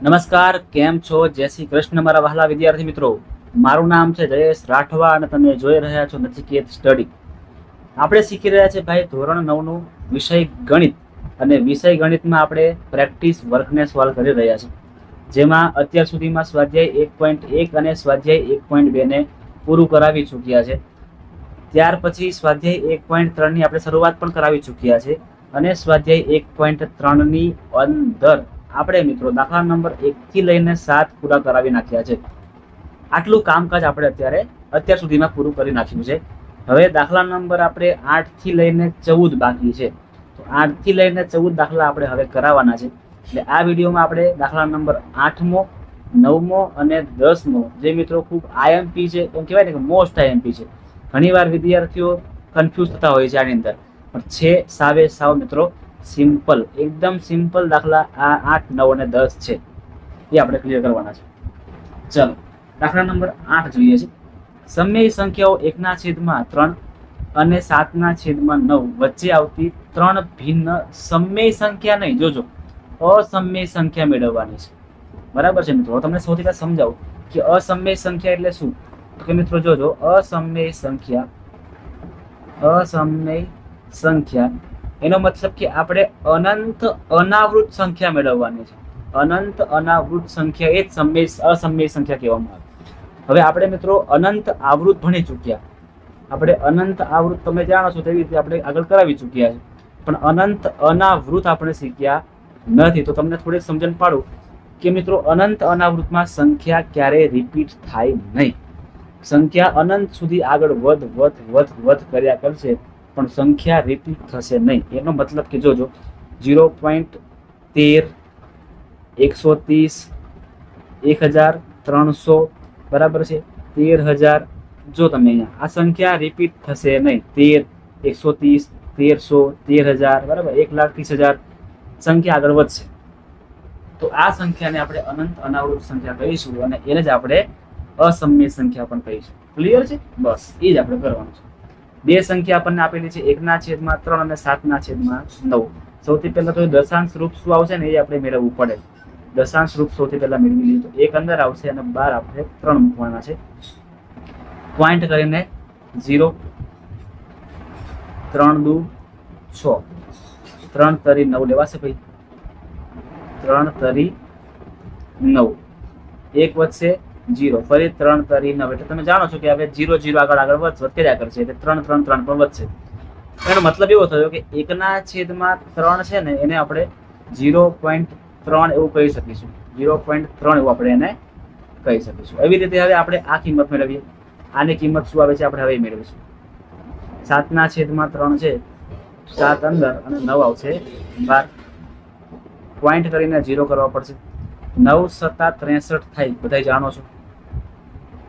નમસ્કાર, કેમ છો? જય શ્રી કૃષ્ણ મારા વહાલા વિદ્યાર્થી મિત્રો. મારું નામ છે જયેશ રાઠવા અને તમે જોઈ રહ્યા છો નચિકેત સ્ટડી. આપણે શીખી રહ્યા છે ભાઈ ધોરણ નવનું વિષય ગણિત અને વિષય ગણિતમાં આપણે પ્રેક્ટિસ વર્કને સોલ્વ કરી રહ્યા છીએ જેમાં અત્યાર સુધીમાં સ્વાધ્યાય એક પોઈન્ટ એક અને સ્વાધ્યાય એક પોઈન્ટ બેને પૂરું કરાવી ચૂક્યા છે. ત્યાર પછી સ્વાધ્યાય એક પોઈન્ટ ત્રણની આપણે શરૂઆત પણ કરાવી ચૂક્યા છે અને સ્વાધ્યાય એક પોઈન્ટ ત્રણની અંદર આપણે મિત્રો દાખલા નંબર એકથી લઈને સાત પૂરા કરાવી નાખ્યા છે. આટલું કામકાજ આપણે અત્યારે, અત્યાર સુધીમાં પૂરું કરી નાખ્યું છે. હવે દાખલા નંબર આપણે આઠથી લઈને ચૌદ બાકી છે. તો આઠથી લઈને ચૌદ દાખલા આપણે હવે કરાવવાના છે. એટલે આ વિડીયોમાં આપણે દાખલા નંબર આઠમો, નવમો અને દસમો, જે મિત્રો ખૂબ આઈએમપી છે, એમ કહેવાય ને કે મોસ્ટ આઈએમપી છે. ઘણીવાર વિદ્યાર્થીઓ કન્ફ્યુઝ થતા હોય છે આની અંદર. પણ છે સાવે સાવ મિત્રો સિમ્પલ, એકદમ સિમ્પલ દાખલા આ આઠ, નવ અને દસ છે. એ આપણે ક્લિયર કરવાના છે. ચલો, દાખલા નંબર આઠ જોઈએ છે. સમય સંખ્યાઓ એકના છેદમાં ત્રણ અને સાતના છેદમાં નવ. વચ્ચે આવતી ત્રણ ભિન્ન સમય સંખ્યા નહીં. જોજો, અસમય સંખ્યા મેળવવાની છે. બરાબર છે મિત્રો? તમને સૌથી પહેલા સમજાવું કે અસમય સંખ્યા એટલે શું? તો કે મિત્રો જોજો, અસમય સંખ્યા અસમય સંખ્યા એનો મતલબ કે આપણે અનંત અનાવૃત સંખ્યા મેળવવાની છે. અનંત અનાવૃત સંખ્યા એ જ સમય અસમય સંખ્યા કહેવામાં આવે હવે આપણે મિત્રો અનંત આવૃત ભણી ચૂક્યા. આપણે અનંત આવૃત તમે જાણો છો તેવી રીતે આપણે આગળ કરાવી ચૂક્યા છે. પણ અનંત અનાવૃત આપણે શીખ્યા નથી. તો તમને થોડીક સમજણ પાડું કે મિત્રો અનંત અનાવૃતમાં સંખ્યા ક્યારેય રિપીટ થાય નહીં. સંખ્યા અનંત સુધી આગળ વધ વધ વધ વધ કર્યા કરશે પણ સંખ્યા રિપીટ થશે નહીં. એનો મતલબ કે જોજો ઝીરો પોઈન્ટ તેર, એકસો ત્રીસ, એક હજાર ત્રણસો, બરાબર છે? તેર હજાર, જો તમે અહીંયા, આ સંખ્યા રિપીટ થશે નહીં. તેર, એકસો ત્રીસ, તેરસો, તેર હજાર, બરાબર? એક લાખ ત્રીસ હજાર સંખ્યા આગળ વધશે. તો આ સંખ્યાને આપણે અનંત અનાવૃત સંખ્યા કહીશું અને એને જ આપણે અસમ્ય સંખ્યા પણ કહીશું. ક્લિયર છે? બસ, એ જ આપણે કરવાનું છે. બે સંખ્યા આપણને આપેલી છે. એકના છેદમાં ત્રણ અને સાતના છેદમાં નવ. સૌથી પહેલા તો દશાંશ રૂપ શું આવશે ને એ આપણે મેળવવું પડે. દશાંશ રૂપ સૌથી પહેલા મેળવી લઈએ તો એક અંદર આવશે અને બાર આપણે ત્રણ મૂકવાના છે. પોઈન્ટ કરીને ઝીરો ત્રણ દુ, છ. ત્રણ તરી નવ લેવાશે ભાઈ. ત્રણ તરી નવ. એક વધશે જીરો, ફરી ત્રણ તરી નવ. એટલે તમે જાણો છો કે હવે જીરો જીરો આગળ આગળ વધશે વધ્યા કરશે. એટલે ત્રણ ત્રણ ત્રણ પણ વધશે. એનો મતલબ એવો થયો કે એકના છેદમાં ત્રણ છે ને, એને આપણે જીરો પોઈન્ટ ત્રણ એવું કહી શકીશું. જીરો પોઈન્ટ ત્રણ એવું આપણે એને કહી શકીશું. એવી રીતે હવે આપણે આ કિંમત મેળવીએ. આની કિંમત શું આવે છે? આપણે હવે મેળવીશું. સાતના છેદમાં ત્રણ છે. સાત અંદર અને નવ આવશે. બાર. પોઈન્ટ કરીને જીરો કરવા પડશે. નવ સત્તા ત્રેસઠ થાય. બધા જાણો છો.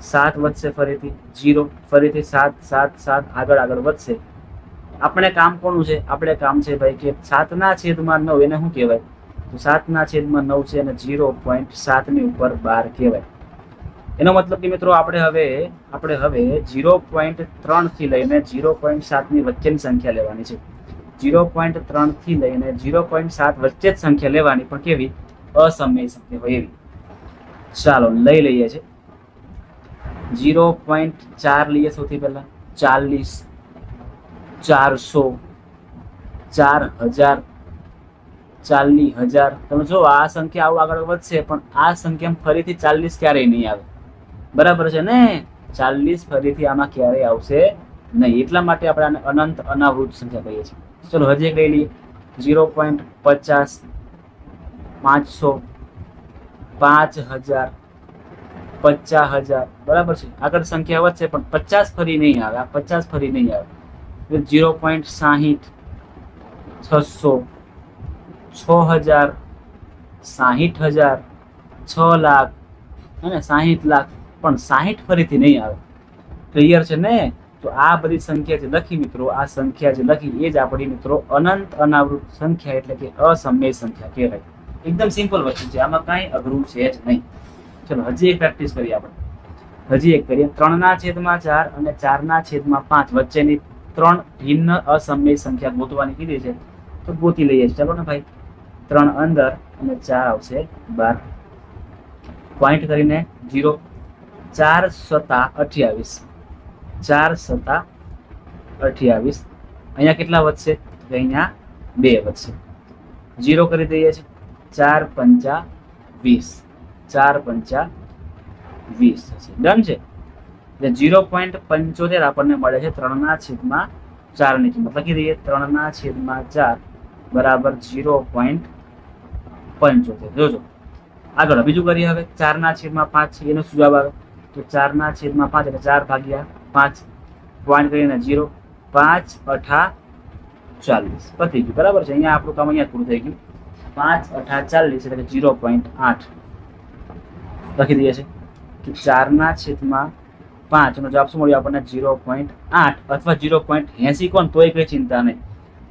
સાત વધશે ફરીથી, જીરો, ફરીથી સાત સાત સાત, આગળ આગળ વધશે. આપણે કામ કોનું છે? આપણે કામ છે ભાઈ કે સાતના છેદમાં નવ એને શું કહેવાય? તો સાતના છેદમાં નવ છે અને જીરો પોઈન્ટ સાતની ઉપર બાર કહેવાય. એનો મતલબ કે મિત્રો આપણે હવે આપણે હવે જીરો પોઈન્ટ ત્રણથી લઈને જીરો પોઈન્ટ સાતની વચ્ચેની સંખ્યા લેવાની છે. જીરો પોઈન્ટ ત્રણથી લઈને જીરો પોઈન્ટ સાત વચ્ચે જ સંખ્યા લેવાની પણ કેવી? અસમય સંખ્યા હોય એવી. ચાલો લઈ લઈએ છે. જીરો પોઈન્ટ ચાર લઈએ સૌથી પહેલાં. ચાલીસ, ચારસો ચાર હજાર ચાલીસ હજાર તમે જો આ સંખ્યા આવું આગળ વધશે, પણ આ સંખ્યા ફરીથી ચાલીસ ક્યારેય નહીં આવે. બરાબર છે ને? ચાલીસ ફરીથી આમાં ક્યારેય આવશે નહીં. એટલા માટે આપણે આને અનંત અનાવૃત સંખ્યા કહીએ છીએ. ચલો, હજી એક લઈ ઝીરો પોઈન્ટ પચાસ, પાંચસો, પાંચ હજાર પચાસ હજાર. બરાબર છે? આગળ સંખ્યા વધશે પણ પચાસ ફરી નહીં આવે. આ પચાસ ફરી નહીં આવે. ઝીરો પોઈન્ટ સાહીઠ, છસો છ હજાર સાહીઠ હજાર છ લાખ અને સાહીઠ લાખ પણ સાહીઠ ફરીથી નહીં આવે. ક્લિયર છે ને? તો આ બધી સંખ્યા જે લખી મિત્રો, આ સંખ્યા જે લખી, એ જ આપણી મિત્રો અનંત અનાવૃત સંખ્યા એટલે કે અસમય સંખ્યા કહેવાય. એકદમ સિમ્પલ વસ્તુ છે. આમાં કાંઈ અઘરું છે જ નહીં. ચલો, હજી એક પ્રેક્ટિસ કરીએ આપણે. હજી એક કરીએ. ત્રણના છેદમાં ચાર અને ચારના છેદમાં પાંચ. વચ્ચેની ત્રણ ભિન્ન અસમય સંખ્યા ગોતવાની કીધી છે. તો ગોતી લઈએ ચલો ને ભાઈ. ત્રણ અંદર અને ચાર આવશે. બાર. પોઈન્ટ કરીને જીરો ચાર સતા અઠ્યાવીસ. ચાર સત્તા અઠ્યાવીસ. અહીંયા કેટલા વધશે? અહીંયા બે વધશે. જીરો કરી દઈએ છીએ. ચાર પંચા વીસ. ચાર પંચા વીસ થશે. ડન છે? એટલે ઝીરો પોઈન્ટ પંચોતેર આપણને મળે છે ત્રણના છેદમાં ચારની કિંમત. લખી દઈએ, ત્રણના છેદમાં ચાર બરાબર જીરો પોઈન્ટ પંચોતેર. જોજો. આગળ, બીજું કરીએ હવે. ચારના છેદમાં પાંચ છે, એનો શું જવાબ આવે? તો ચારના છેદમાં પાંચ, એટલે ચાર ભાગ્યા પાંચ. પોઈન્ટ કરીને જીરો પાંચ અઠા ચાલીસ. પતી ગયું. બરાબર છે? અહીંયા આપણું કામ અહીંયા પૂરું થઈ ગયું. પાંચ અઠા ચાલીસ, એટલે કે ઝીરો પોઈન્ટ આઠ. લખી દઈએ છીએ ચારના છેદમાં પાંચનો જવાબ શું મળ્યો આપણને? જીરો પોઈન્ટ આઠ અથવા જીરો પોઈન્ટ એંસી કોણ? તોય કઈ ચિંતા નહીં.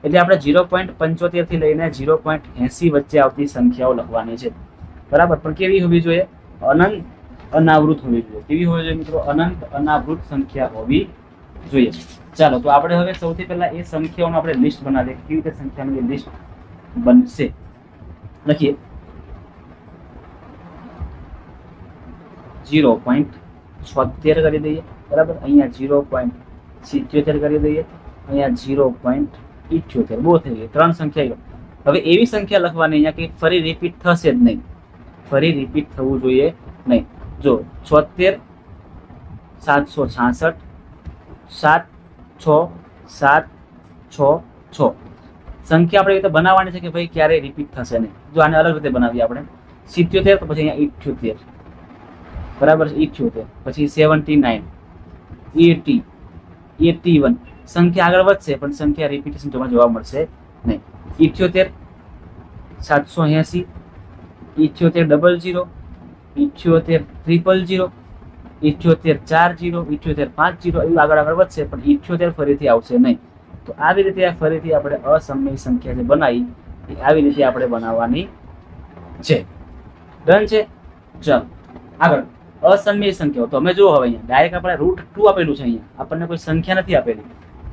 એટલે આપણે ઝીરો પોઈન્ટ પંચોતેરથી લઈને જીરો પોઈન્ટ એંસી વચ્ચે આવતી સંખ્યાઓ લખવાની છે. બરાબર? પણ કેવી હોવી જોઈએ? અનંત, અનાવૃત હોવી જોઈએ. કેવી હોવી જોઈએ મિત્રો? અનંત, અનાવૃત સંખ્યા હોવી જોઈએ. ચાલો, તો આપણે હવે સૌથી પહેલા એ સંખ્યાઓનું આપણે લિસ્ટ બનાવીએ. કેવી રીતે સંખ્યાની લિસ્ટ બનશે? લખીએ. જીરો પોઈન્ટ છોતેર કરી દઈએ, બરાબર? અહીંયા જીરો પોઈન્ટ સિત્યોતેર કરી દઈએ, અહીંયા જીરો પોઈન્ટ ઇઠ્યોતેર, બહુ થઈ ગઈ ત્રણ સંખ્યા હવે એવી સંખ્યા લખવાની અહીંયા કે ફરી રિપીટ થશે જ નહીં. ફરી રિપીટ થવું જોઈએ નહીં. જો છોતેર, સાતસો છાસઠ, સાત, છ સાત, છ છ. સંખ્યા આપણે રીતે બનાવવાની છે કે ભાઈ ક્યારેય રિપીટ થશે નહીં. જો આને અલગ રીતે બનાવીએ આપણે, સિત્યોતેર તો પછી અહીંયા ઇઠ્યોતેર. બરાબર છે? ઇઠ્યોતેર. પછી seventy nine. Eighty. Eighty one. સંખ્યા આગળ વધશે, પણ સંખ્યા રિપીટેશન તમને જોવા મળશે નહીં. ઇઠ્યોતેર સાતસો એંસી ઇઠ્યોતેર ડબલ જીરો ઇઠ્યોતેર ટ્રિપલ જીરો ઇઠ્યોતેર ચાર જીરો ઇઠ્યોતેર પાંચ જીરો એવું આગળ આગળ વધશે, પણ ઇઠ્યોતેર ફરીથી આવશે નહીં. તો આવી રીતે આ ફરીથી આપણે અસમય સંખ્યા જે બનાવી, એ આવી રીતે આપણે બનાવવાની છે. ડન છે? ચાલો. આગળ. અસમય સંખ્યાઓ. તો અમે જુઓ હવે અહીંયા. ડાયરેક્ટ આપણે રૂટ ટુ આપેલું છે અહીંયા. આપણને કોઈ સંખ્યા નથી આપેલી.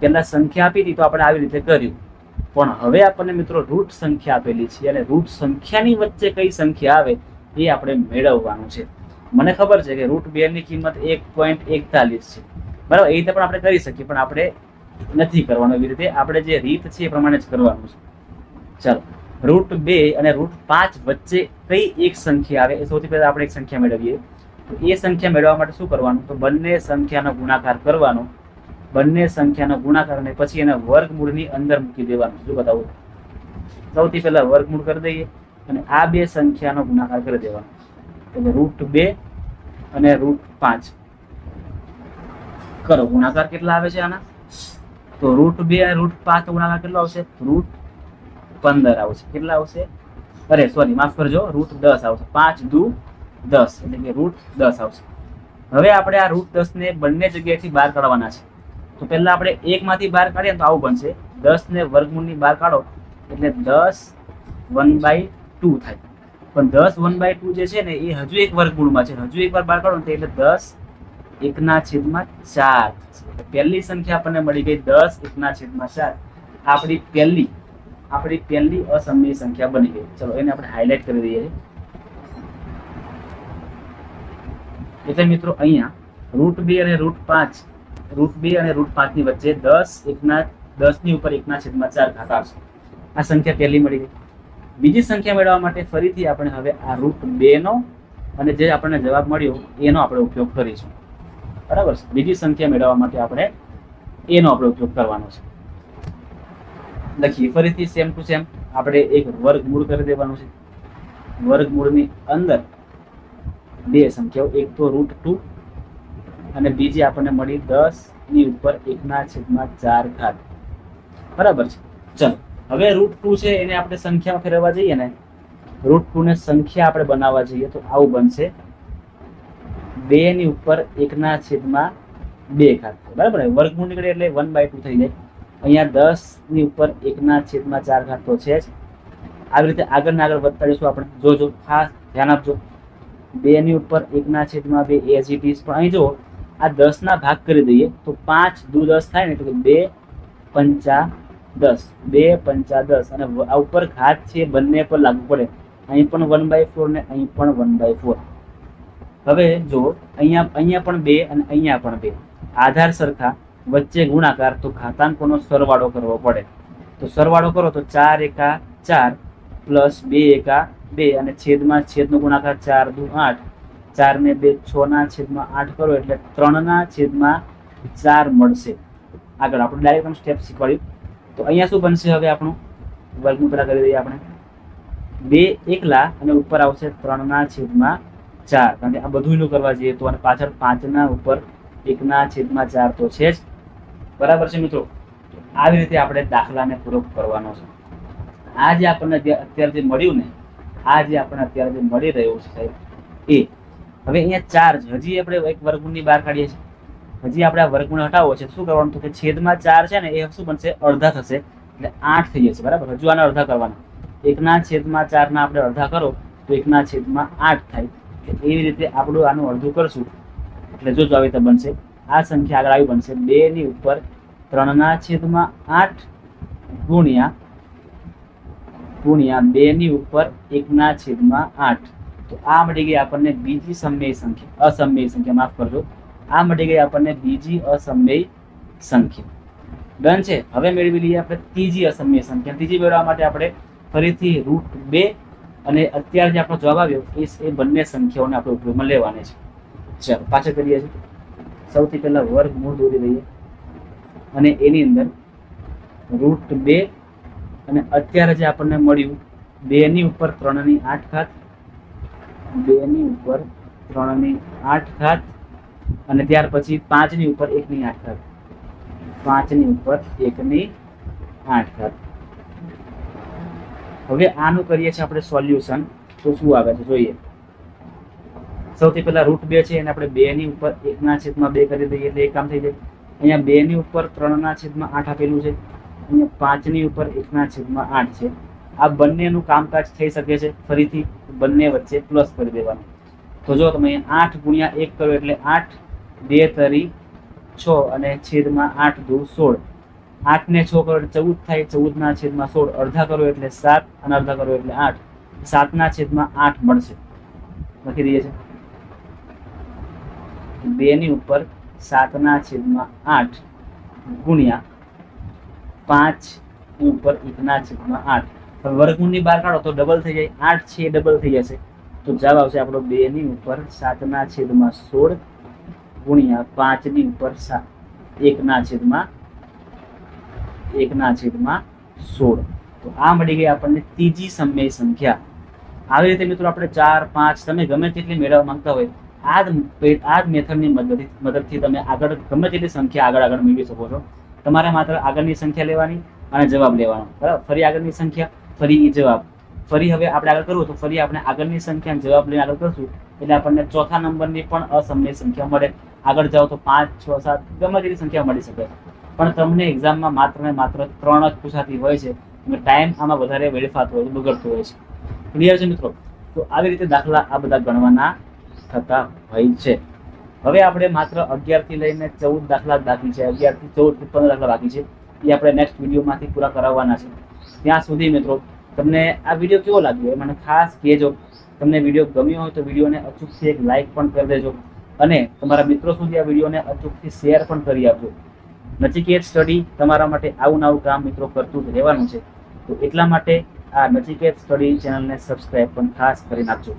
પહેલાં સંખ્યા આપી હતી તો આપણે આવી રીતે કર્યું. પણ હવે આપણને મિત્રો રૂટ સંખ્યા આપેલી છે અને રૂટ સંખ્યાની વચ્ચે કઈ સંખ્યા આવે એ આપણે મેળવવાનું છે. મને ખબર છે કે રૂટ બે ની કિંમત એક પોઈન્ટ એકતાલીસ છે. બરાબર? એ રીતે પણ આપણે કરી શકીએ, પણ આપણે નથી કરવાનું. એવી રીતે આપણે જે રીત છે એ પ્રમાણે જ કરવાનું છે. ચાલો. રૂટ બે અને રૂટ પાંચ વચ્ચે કઈ એક સંખ્યા આવે? એ સૌથી પહેલા આપણે એક સંખ્યા મેળવીએ. એ સંખ્યા મેળવવા માટે શું કરવાનું? તો બંને સંખ્યાનો ગુણાકાર કરવાનો. બંને સંખ્યાનો ગુણાકાર અને પછી એને વર્ગમૂળની અંદર મૂકી દેવાનું. શું બતાવું. સૌથી પહેલા વર્ગમૂળ કરી દઈએ અને આ બે સંખ્યાનો ગુણાકાર કરી દેવાનો. એટલે રૂટ બે અને રૂટ પાંચ. કરો. ગુણાકાર કેટલા આવે છે આના? તો રૂટ બે અને રૂટ પાંચ ગુણાકાર કેટલો આવશે? રૂટ પંદર આવશે. કેટલા આવશે? અરે સોરી માફ કરજો. રૂટ દસ આવશે. પાંચ દુ દસ, એટલે કે રૂટ દસ આવશે. હવે આપણે આ રૂટ દસ ને બંને જગ્યાએથી બહાર કાઢવાના છે. તો પહેલા આપણે એકમાંથી બહાર કાઢીએ તો આવું બનશે. દસ ને વર્ગમૂળની બહાર કાઢો, એટલે દસ વન બાય ટુ થાય. પણ દસ વન બાય ટુ જે છે ને, એ હજુ એક વર્ગમૂળમાં છે. હજુ એક વાર બહાર કાઢો ને એટલે દસ એકના છેદમાં ચાર પહેલી સંખ્યા આપણને મળી ગઈ દસ એકના છેદમાં ચાર. આપણી પહેલી આપણી પહેલી અસમય સંખ્યા બની ગઈ. ચલો, એને આપણે હાઇલાઇટ કરી દઈએ. એટલે મિત્રો અહીંયા રૂટ બે અને રૂટ પાંચ રૂટ બે અને રૂટ પાંચની વચ્ચે દસ એકના દસની ઉપર એકના છેદમાં ચાર ઘાત આવશે. આ સંખ્યા પહેલી મળી ગઈ. બીજી સંખ્યા મેળવવા માટે ફરીથી આપણે હવે આ રૂટ બે નો અને જે આપણને જવાબ મળ્યો, એનો આપણે ઉપયોગ કરીશું. બરાબર છે? બીજી સંખ્યા મેળવવા માટે આપણે એનો આપણે ઉપયોગ કરવાનો છે. લખીએ, ફરીથી સેમ ટુ સેમ આપણે એક વર્ગમૂળ કરી દેવાનું છે. વર્ગમૂળની અંદર બે સંખ્યાઓ, એક તો રૂટ ટુ અને બીજી આપણને મળી દસ, ની ઉપર એકના છેદમાં ચાર ઘાત. બરાબર છે? ચલો, હવે રૂટ ટુ છે, એને આપણે સંખ્યામાં ફેરવવા જઈએ ને રૂટ ટુ ને સંખ્યા આપણે બનાવવા જઈએ, તો આવું બનશે. બે ની ઉપર એકના છેદમાં બે ઘાત. બરાબર? વર્ગમૂળ નીકળે એટલે વન બાય ટુ થઈ જાય. અહીંયા દસની ઉપર એકના છેદમાં ચાર ઘાત તો છે જ. આવી રીતે આગળ ને આગળ વધતા જઈશું આપણે. જોજો ખાસ ધ્યાન આપજો. બે ની ઉપર એકના છેદમાં બે એઝ ઇટ ઇઝ પણ અહીં જો આ દસ ના ભાગ કરી દઈએ, તો પાંચ દુ દસ થાય ને કે બે પંચા દસ. બે પંચા દસ. અને આ ઉપર ઘાત છે, બંને પર લાગુ પડે. અહીં પણ વન બાય ફોર ને અહીં પણ વન બાય ફોર હવે જો અહીંયા અહીંયા પણ બે અને અહીંયા પણ બે. આધાર સરખા, વચ્ચે ગુણાકાર, તો ઘાતાંકોનો સરવાળો કરવો પડે. તો સરવાળો કરો તો ચાર એકા ચાર પ્લસ બે એકા બે અને છેદમાં છેદનો ગુણાકાર ચાર દુ આઠ. ચાર ને બે છ ના છેદમાં આઠ કરો એટલે ત્રણના છેદમાં ચાર મળશે. આગળ આપણે ડાયરેક્ટ સ્ટેપ શીખવાડ્યું. તો અહીંયા શું બનશે હવે આપણું? વર્ગનું પેલા કરી દઈએ આપણે. બે એકલા અને ઉપર આવશે ત્રણના છેદમાં ચાર. કારણ કે આ બધું કરવા જઈએ તો અને પાછળ પાંચના ઉપર એકના છેદમાં ચાર તો છે જ. બરાબર છે મિત્રો? આવી રીતે આપણે દાખલાને પૂરો કરવાનો છે. આ જે આપણને અત્યા- અત્યારે જે મળ્યું ને આ જે આપણને અત્યારે જે મળી રહ્યું છે સાહેબ, એ. હવે અહીંયા ચાર છે. હજી આપણે એક વર્ગુણની બહાર કાઢીએ છીએ. હજી આપણે આ વર્ગુણ હટાવવો છે. શું કરવાનું? તો કે છેદમાં ચાર છે ને, એ શું બનશે? અડધા થશે. એટલે આઠ થઈ જશે, બરાબર? હજુ આના અડધા કરવાના. એકના છેદમાં ચારના આપણે અડધા કરો, તો એકના છેદમાં આઠ થાય. એટલે એવી રીતે આપણું આનું અડધું કરશું. એટલે જો જો આવી રીતે બનશે, આ સંખ્યા આગળ આવી બનશે. બે ની ઉપર ત્રણના છેદમાં આઠ ગુણ્યા ગુણ્યા બે ની ઉપર એકના છેદમાં આઠ. તો આ મળી ગઈ આપણને બીજી સમય સંખ્યા. અસમય સંખ્યા, માફ કરજો. આ મળી ગઈ આપણને બીજી અસમય સંખ્યા. ડન છે? હવે મેળવી લઈએ આપણે ત્રીજી અસમય સંખ્યા. ત્રીજી મેળવવા માટે આપણે ફરીથી રૂટ બે અને અત્યારે જે આપણો જવાબ આવ્યો, એ એ બંને સંખ્યાઓને આપણે ઉપયોગમાં લેવાની છે. ચાલો, પાછળ કરીએ છીએ. સૌથી પહેલા વર્ગમૂળ દોરી દઈએ અને એની અંદર રૂટ બે અને અત્યારે જે આપણને મળ્યું બે ની ઉપર ત્રણની આઠ ઘાત બે ની ઉપર ત્રણની આઠ ઘાત, અને ત્યાર પછી પાંચની ઉપર એક ની આઠ ઘાત. પાંચની ઉપર એક ની આઠ ઘાત. હવે આનું કરીએ છીએ આપણે સોલ્યુશન. તો શું આવે છે? જોઈએ. સૌથી પહેલા રૂટ બે છે, એને આપણે બે ની ઉપર એકના છેદમાં બે કરી દઈએ એટલે એક કામ થઈ જાય. અહીંયા બે ની ઉપર ત્રણના છેદમાં આઠ આપેલું છે. અહીંયા પાંચ ઉપર એકના છેદમાં આઠ છે. આ બંનેનું કામકાજ થઈ શકે છે. ફરીથી બંને વચ્ચે પ્લસ કરી દેવાનું. તો જો તમે આઠ ગુણ્યા એક કરો એટલે આઠ, બે તરી છ અને છેદમાં આઠ દુ સોળ. આઠને છ કરો એટલે ચૌદ થાય. ચૌદના છેદમાં સોળ. અડધા કરો એટલે સાત અને અડધા કરો એટલે આઠ. સાતના છેદમાં આઠ મળશે. લખી દઈએ છે બેની ઉપર સાતના છેદમાં આઠ ગુણ્યા પાંચ ઉપર એકના છેદમાં આઠ. હવે વર્ગમૂળની બહાર કાઢો તો ડબલ થઈ જાય. આઠ છે ડબલ થઈ જશે. તો જવાબ આવશે આપણો બે ની ઉપર સાતના છેદમાં સોળ ગુણ્યા પાંચની ઉપર સાત. એકના છેદમાં એકના છેદમાં સોળ. તો આ મળી ગઈ આપણને ત્રીજી સમય સંખ્યા. આવી રીતે મિત્રો આપણે ચાર, પાંચ, તમે ગમે તેટલી મેળવવા માંગતા હોય આ જ આ જ મેથડની મદદથી મદદથી તમે આગળ ગમે તેટલી સંખ્યા આગળ આગળ મેળવી શકો છો. તમારે માત્ર આગળની સંખ્યા લેવાની અને જવાબ લેવાનો. બરાબર? ફરી આગળની સંખ્યા, ફરી જવાબ. ફરી હવે આપણે આગળ કરવું તો ફરી આપણે આગળની સંખ્યા જવાબ લઈને આગળ કરશું. એટલે આપણને ચોથા નંબરની પણ અસમય સંખ્યા મળે. આગળ જાઓ તો પાંચ, છ, સાત, ગમે તેવી સંખ્યા મળી શકે. પણ તમને એક્ઝામમાં માત્ર ને માત્ર ત્રણ જ પૂછાતી હોય છે. અને ટાઈમ આમાં વધારે વેડફાતો હોય બગડતો હોય છે. ક્લિયર છે મિત્રો? તો આવી રીતે દાખલા આ બધા ગણવાના થતા હોય છે. હવે આપણે માત્ર અગિયારથી લઈને ચૌદ દાખલા બાકી છે. અગિયારથી ચૌદથી પંદર દાખલા બાકી છે. એ આપણે નેક્સ્ટ વિડીયોમાંથી પૂરા કરાવવાના છે. ત્યાં સુધી મિત્રો, તમને આ વીડિયો કેવો લાગ્યો? એ મને ખાસ કહેજો. તમને વીડિયો ગમ્યો હોય તો વિડીયોને અચૂકથી એક લાઇક પણ કરી દેજો. અને તમારા મિત્રો સુધી આ વિડીયોને અચૂકથી શેર પણ કરી આપજો. નચિકેત સ્ટડી તમારા માટે આવું નવું કામ મિત્રો કરતું જ રહેવાનું છે. તો એટલા માટે આ નચિકેત સ્ટડી ચેનલને સબસ્ક્રાઈબ પણ ખાસ કરી નાખજો.